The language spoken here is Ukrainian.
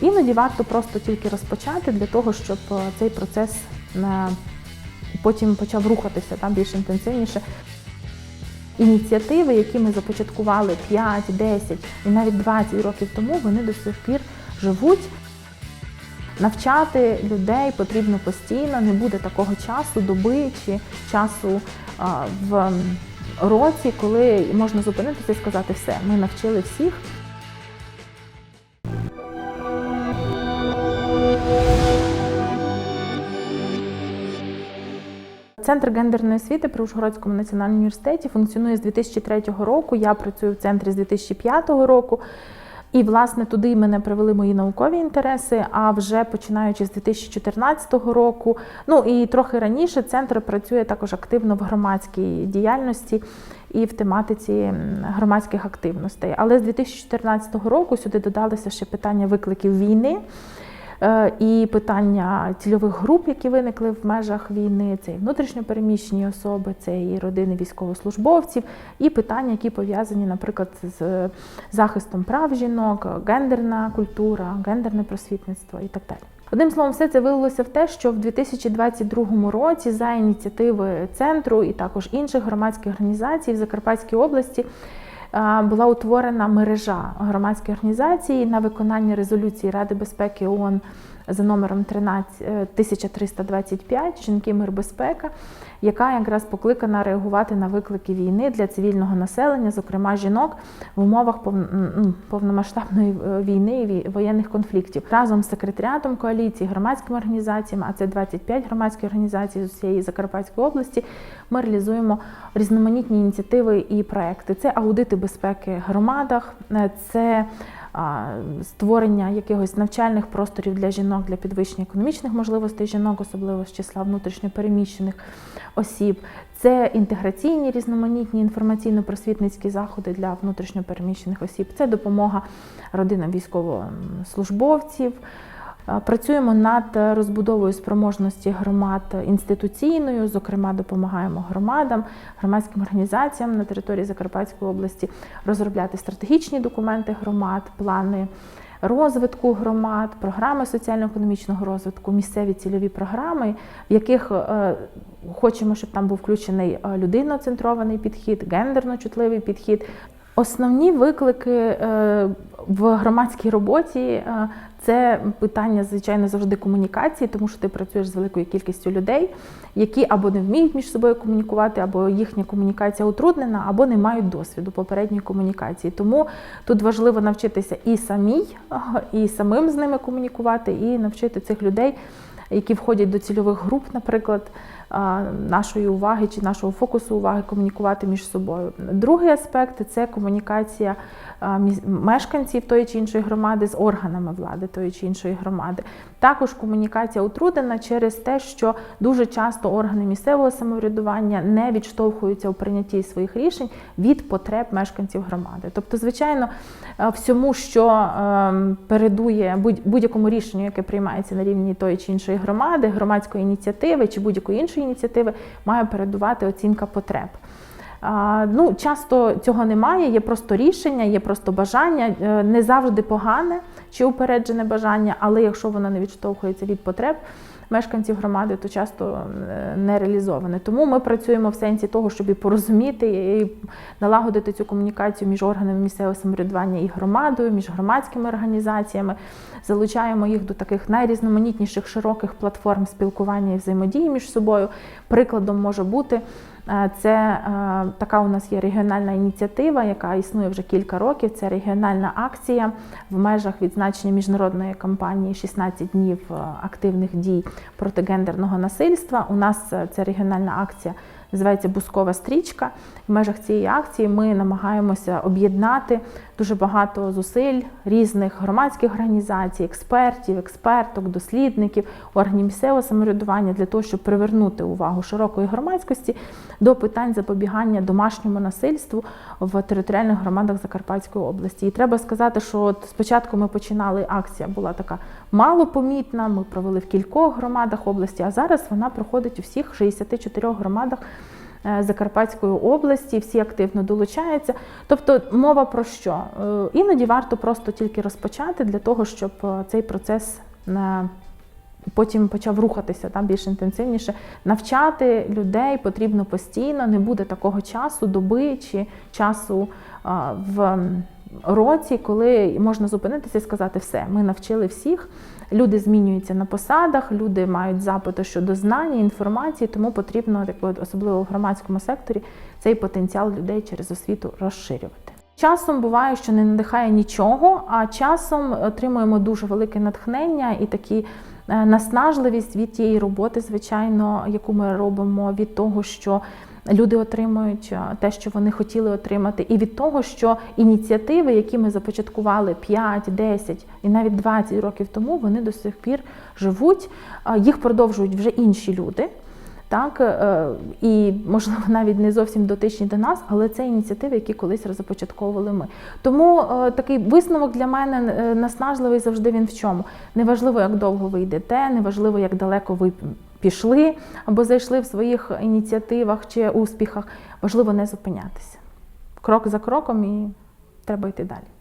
Іноді варто просто тільки розпочати для того, щоб е, цей процес потім почав рухатися там більш інтенсивніше. Ініціативи, які ми започаткували 5, 10 і навіть 20 років тому, вони до сих пір живуть. Навчати людей потрібно постійно, не буде такого часу, доби чи часу в році, коли можна зупинитися і сказати, все, ми навчили всіх. Центр гендерної освіти при Ужгородському національному університеті функціонує з 2003 року. Я працюю в центрі з 2005 року. І, власне, туди мене привели мої наукові інтереси. А вже починаючи з 2014 року, ну і трохи раніше, центр працює також активно в громадській діяльності і в тематиці громадських активностей. Але з 2014 року сюди додалися ще питання викликів війни. Е, І питання цільових груп, які виникли в межах війни, це і внутрішньопереміщені особи, це і родини військовослужбовців, і питання, які пов'язані, наприклад, з захистом прав жінок, гендерна культура, гендерне просвітництво і так далі. Одним словом, все це вилилося в те, що в 2022 році за ініціативи центру і також інших громадських організацій в Закарпатській області була утворена мережа громадських організацій на виконання резолюції Ради безпеки ООН за номером 13, е, 1325 Жінки, мир, безпека, яка якраз покликана реагувати на виклики війни для цивільного населення, зокрема жінок, в умовах пов- повномасштабної е, війни і воєнних конфліктів. Разом з секретаріатом коаліції, громадськими організаціями, а це 25 громадських організацій з усієї Закарпатської області. Ми реалізуємо різноманітні ініціативи і проекти. Це аудити безпеки в громадах, е, це створення якихось навчальних просторів для жінок для підвищення економічних можливостей жінок, особливо з числа внутрішньопереміщених осіб. Це інтеграційні різноманітні інформаційно-просвітницькі заходи для внутрішньопереміщених осіб. Це допомога родинам військовослужбовців. Працюємо над розбудовою спроможності громад інституційною, зокрема, допомагаємо громадам, громадським організаціям на території Закарпатської області розробляти стратегічні документи громад, плани розвитку громад, програми соціально-економічного розвитку, місцеві цільові програми, в яких е, хочемо, щоб там був включений е, людиноцентрований підхід, гендерно чутливий підхід. Основні виклики е, в громадській роботі це питання, звичайно, завжди комунікації, тому що ти працюєш з великою кількістю людей, які або не вміють між собою комунікувати, або їхня комунікація утруднена, або не мають досвіду попередньої комунікації. Тому тут важливо навчитися і самій, і самим з ними комунікувати, і навчити цих людей, які входять до цільових груп, наприклад, нашої уваги чи нашого фокусу уваги комунікувати між собою. Другий аспект це комунікація мешканців тої чи іншої громади з органами влади тої чи іншої громади. Також комунікація утруднена через те, що дуже часто органи місцевого самоврядування не відштовхуються у прийнятті своїх рішень від потреб мешканців громади. Тобто, звичайно, всьому, що ем, передує будь- будь-якому рішенню, яке приймається на рівні тої чи іншої громади, громадської ініціативи чи будь-якої іншої ініціативи, має передувати оцінка потреб. Ну, часто цього немає, є просто рішення, є просто бажання, е, не завжди погане чи упереджене бажання, але якщо воно не відштовхується від потреб мешканців громади, то часто не реалізоване. Тому ми працюємо в сенсі того, щоб і порозуміти і налагодити цю комунікацію між органами місцевого самоврядування і громадою, між громадськими організаціями. Залучаємо їх до таких найрізноманітніших широких платформ спілкування і взаємодії між собою. Прикладом може бути. Е, Це е, така у нас є регіональна ініціатива, яка існує вже кілька років. Це регіональна акція в межах відзначення міжнародної кампанії «16 днів е, активних дій проти гендерного насильства. У нас це регіональна акція називається Бускова стрічка. В межах цієї акції ми намагаємося об'єднати дуже багато зусиль різних громадських організацій, експертів, експерток, дослідників, органів місцевого самоврядування для того, щоб привернути увагу широкої громадськості до питань запобігання домашньому насильству в територіальних громадах Закарпатської області. І треба сказати, що от спочатку ми починали, акція була така малопомітна, ми провели в кількох громадах області, а зараз вона проходить у всіх 64 громадах Закарпатської області, всі активно долучаються. Тобто, мова про що? Е, Іноді варто просто тільки розпочати для того, щоб е, цей процес е, потім почав рухатися там більш інтенсивніше. Навчати людей потрібно постійно, не буде такого часу, доби чи часу в році, коли можна зупинитися і сказати, все, ми навчили всіх. Люди змінюються на посадах, люди мають запити щодо знань, інформації, тому потрібно, особливо в громадському секторі, цей потенціал людей через освіту розширювати. Часом буває, що не надихає нічого, а часом отримуємо дуже велике натхнення і такі е, наснажливість від тієї роботи, звичайно, яку ми робимо, від того, що люди отримують е, те, що вони хотіли отримати, і від того, що ініціативи, які ми започаткували 5, 10 і навіть 20 років тому, вони до сих пір живуть, їх продовжують вже інші люди. Так, е, і можливо навіть не зовсім дотичні до нас, але це ініціативи, які колись започатковували ми. Тому е, такий висновок для мене наснажливий завжди він в чому. Неважливо, як довго ви йдете, неважливо, як далеко ви пішли або зайшли в своїх ініціативах чи успіхах. Важливо не зупинятися. Крок за кроком і треба йти далі.